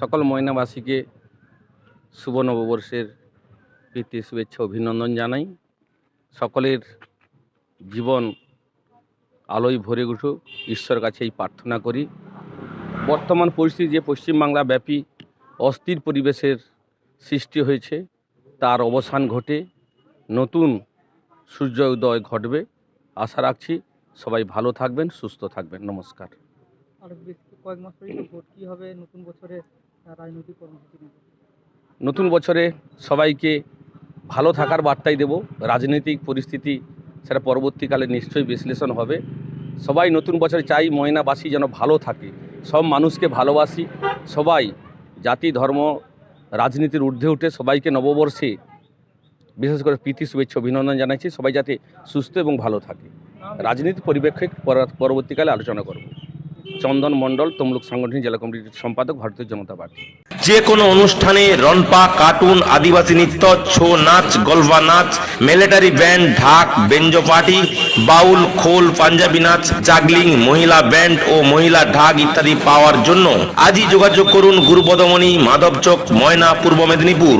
সকল ময়নাবাসীকে শুভ নববর্ষের প্রীতি, শুভেচ্ছা, অভিনন্দন জানাই। সকলের জীবন আলোয় ভরে উঠুক ঈশ্বর কাছে এই প্রার্থনা করি। বর্তমান পরিস্থিতি যে পশ্চিমবাংলা ব্যাপী অস্থির পরিবেশের সৃষ্টি হয়েছে, তার অবসান ঘটে, নতুন সূর্য উদয় ঘটবে। আশা রাখছি সবাই ভালো থাকবেন, সুস্থ থাকবেন। নমস্কার। কয়েক মাস কী হবে? নতুন বছরে নতুন বছরে সবাইকে ভালো থাকার বার্তাই দেব। রাজনৈতিক পরিস্থিতি সেটা পরবর্তীকালে নিশ্চয়ই বিশ্লেষণ হবে। সবাই নতুন বছরে চাই ময়নাবাসী যেন ভালো থাকে। সব মানুষকে ভালোবাসি। সবাই জাতি, ধর্ম, রাজনীতির ঊর্ধ্বে উঠে সবাইকে নববর্ষে বিশেষ করে প্রীতি, শুভেচ্ছা, অভিনন্দন জানাচ্ছি। সবাই যাতে সুস্থ এবং ভালো থাকে। রাজনীতি পরিপ্রেক্ষিত পর- পরবর্তীকালে আলোচনা করব। চন্দন মণ্ডল, তমলুক সাংগঠনিক জেলা কমিটির সম্পাদক, ভারতীয় জনতা পার্টি। যে কোনো অনুষ্ঠানে রনপা কার্টুন, আদিবাসী নৃত্য, ছৌ নাচ, গলফা নাচ, মিলিটারি ব্যান্ড, ঢাক, বেঞ্জো পার্টি, বাউল, খোল, পাঞ্জাবি নাচ, জাগলিং, মহিলা ব্যান্ড ও মহিলা ঢাক ইত্যাদি পাওয়ার জন্য আজই যোগাযোগ করুন গুরুপদমণি, মাধবচক, ময়না, পূর্ব মেদিনীপুর।